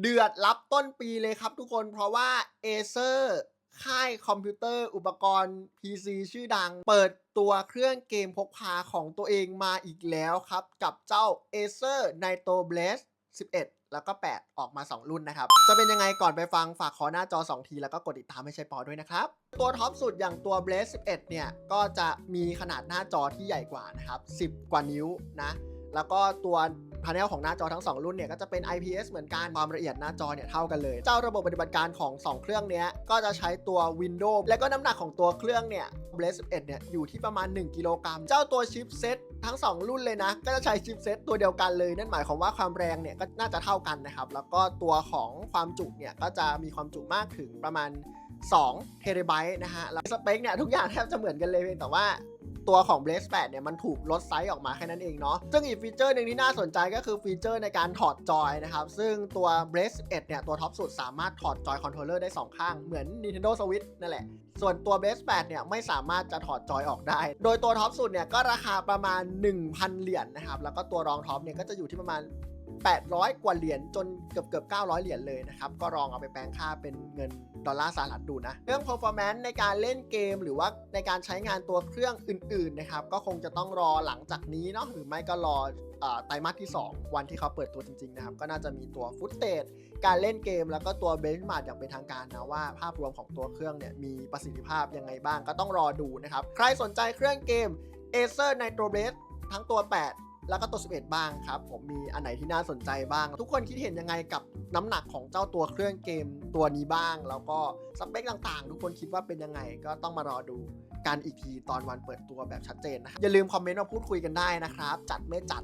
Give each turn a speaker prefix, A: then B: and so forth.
A: เดือดรับต้นปีเลยครับทุกคนเพราะว่า Acer ค่ายคอมพิวเตอร์อุปกรณ์ PC ชื่อดัง เปิดตัวเครื่องเกมพกพาของตัวเองมาอีกแล้วครับ กับเจ้า Acer Nitro Blaze 11 แล้วก็ 8 ออกมา 2 รุ่นนะครับ จะเป็นยังไงก่อนไปฟังฝากขอหน้าจอ 2 ที แล้วก็กดติดตามให้ใช้ปอด้วยนะครับ ตัวท็อปสุดอย่างตัว Blaze 11 เนี่ย ก็จะมีขนาดหน้าจอที่ใหญ่กว่านะครับ 10 กว่านิ้วนะ แล้วก็ตัวพาเนลของหน้าจอทั้ง 2 รุ่นเนี่ยก็จะเป็น IPS เหมือนกัน ความละเอียดหน้าจอเนี่ยเท่ากันเลย เจ้าระบบปฏิบัติการของ 2 เครื่องเนี้ยก็จะใช้ตัว Windows และก็น้ำหนักของตัวเครื่องเนี่ย Blaze 11เนี่ยอยู่ที่ประมาณ 1 กิโลกรัม เจ้าตัวชิปเซ็ตทั้ง 2 รุ่นเลยนะ ก็จะใช้ชิปเซ็ตตัวเดียวกันเลย นั่นหมายความว่าความแรงเนี่ยก็น่าจะเท่ากันนะครับ แล้วก็ตัวของความจุเนี่ยก็จะมีความจุมากถึงประมาณ2เทราไบต์นะฮะแล้วสเปคเนี่ยทุกอย่างแทบจะเหมือนกันเลยเพียงแต่ว่า ตัวของ Blaze 8เนี่ยมันถูกลดไซส์ออกมาแค่นั้นเองเนาะซึ่งอีกฟีเจอร์หนึ่งที่น่าสนใจก็คือฟีเจอร์ในการถอดจอยนะครับ ซึ่งตัว Blaze 11เนี่ยตัวท็อปสุดสามารถถอดจอยคอนโทรลเลอร์ได้ 2 ข้าง เหมือน Nintendo Switch นั่นแหละ ส่วนตัว Blaze 8เนี่ยไม่สามารถจะถอดจอยออกได้ โดยตัวท็อปสุดเนี่ยก็ราคาประมาณ 1,000 เหรียญนะครับแล้วก็ตัวรองท็อปเนี่ยก็จะอยู่ที่ประมาณ 800 กว่าเหรียญจนเกือบเกือบ900 เหรียญเลยนะครับ ก็ลองเอาไปแปลงค่าเป็นเงินดอลลาร์สหรัฐดูนะ เรื่อง performance ในการเล่นเกม หรือว่าในการใช้งานตัวเครื่องอื่นๆนะครับ ก็คงจะต้องรอหลังจากนี้เนาะหรือไม่ก็รอไตรมาสที่ 2 วันที่เขาเปิดตัวจริงๆนะครับ ก็น่าจะมีตัวฟุตเตจการเล่นเกมแล้วก็ตัวเบนช์มาร์อย่างเป็นทางการนะว่าภาพรวมของตัวเครื่องเนี่ยมีประสิทธิภาพยังไงบ้างก็ต้องรอดูนะครับใครสนใจเครื่องเกม Acer Nitro Blaze ทั้งตัว 8 แล้วก็ตัว 11 บ้างครับ ผมมีอันไหนที่น่าสนใจบ้าง ทุกคนคิดเห็นยังไงกับน้ำหนักของเจ้าตัวเครื่องเกมตัวนี้บ้าง แล้วก็สเปคต่างๆ ทุกคนคิดว่าเป็นยังไงก็ต้องมารอดูกันอีกทีตอนวันเปิดตัวแบบชัดเจนนะครับอย่าลืมคอมเมนต์มาพูดคุยกันได้นะครับ จัดไม่จัด